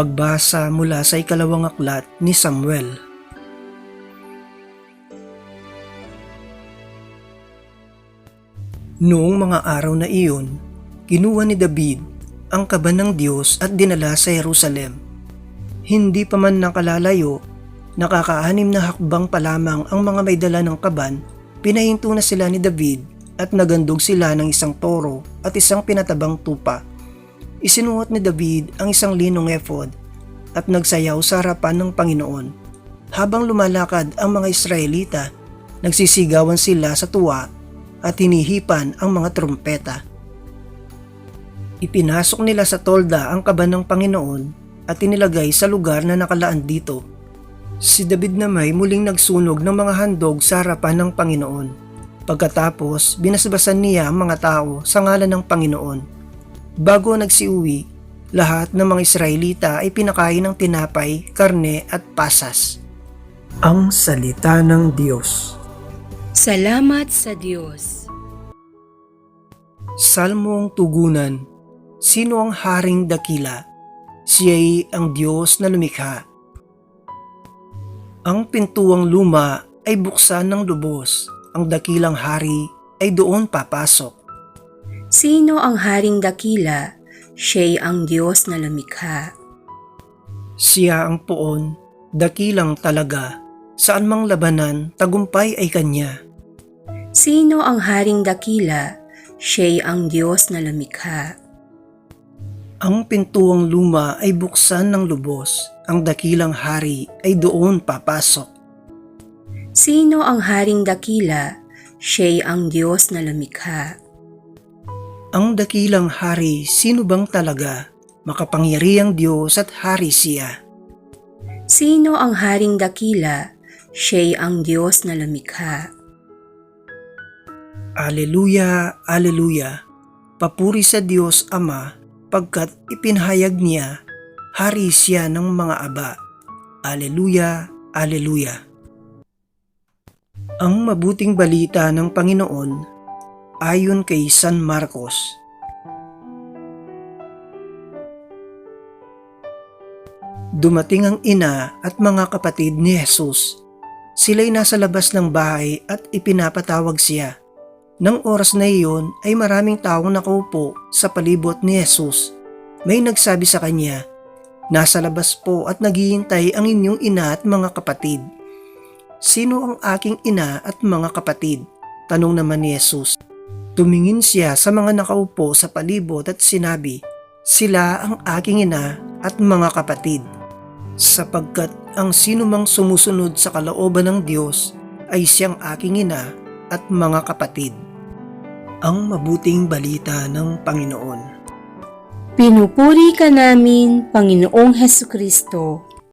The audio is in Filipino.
Pagbasa mula sa ikalawang aklat ni Samuel. Noong mga araw na iyon, kinuha ni David ang kaban ng Diyos at dinala sa Jerusalem. Hindi pa man nakalalayo, nakakaanim na hakbang pa lamang ang mga may dala ng kaban, pinahinto na sila ni David at nagandog sila ng isang toro at isang pinatabang tupa. Isinuot ni David ang isang linong ephod at nagsayaw sa harapan ng Panginoon. Habang lumalakad ang mga Israelita, nagsisigawan sila sa tuwa at hinihipan ang mga trumpeta. Ipinasok nila sa tolda ang kaban ng Panginoon at inilagay sa lugar na nakalaan dito. Si David na may muling nagsunog ng mga handog sa harapan ng Panginoon. Pagkatapos, binasbasan niya ang mga tao sa ngalan ng Panginoon. Bago nagsiuwi, lahat ng mga Israelita ay pinakain ng tinapay, karne at pasas. Ang Salita ng Diyos Salamat sa Diyos. Salmong Tugunan Sino ang Haring Dakila? Siya'y ang Diyos na lumikha. Ang pintuang luma ay buksan ng lubos. Ang dakilang hari ay doon papasok. Sino ang haring dakila? Siya'y ang Diyos na lumikha. Siya ang poon, dakilang talaga. Saan mang labanan, tagumpay ay kanya. Sino ang haring dakila? Siya'y ang Diyos na lumikha. Ang pintuang luma ay buksan ng lubos. Ang dakilang hari ay doon papasok. Sino ang haring dakila? Siya'y ang Diyos na lumikha. Ang dakilang hari, sino bang talaga? Makapangyarihang Diyos at hari siya. Sino ang haring dakila? Siya'y ang Diyos na lumikha. Aleluya, Aleluya. Papuri sa Diyos Ama, pagkat ipinahayag niya, hari siya ng mga aba. Aleluya, Aleluya. Ang mabuting balita ng Panginoon ayon kay San Marcos. Dumating ang ina at mga kapatid ni Jesus. Sila'y nasa labas ng bahay at ipinapatawag siya. Nang oras na iyon ay maraming taong nakaupo sa palibot ni Jesus. May nagsabi sa kanya, Nasa labas po at naghihintay ang inyong ina at mga kapatid. Sino ang aking ina at mga kapatid? Tanong naman ni Jesus. Tumingin siya sa mga nakaupo sa palibot at sinabi, Sila ang aking ina at mga kapatid. Sapagkat ang sinumang sumusunod sa kalooban ng Diyos ay siyang aking ina at mga kapatid. Ang mabuting balita ng Panginoon. Pinupuri ka namin, Panginoong Heso Kristo.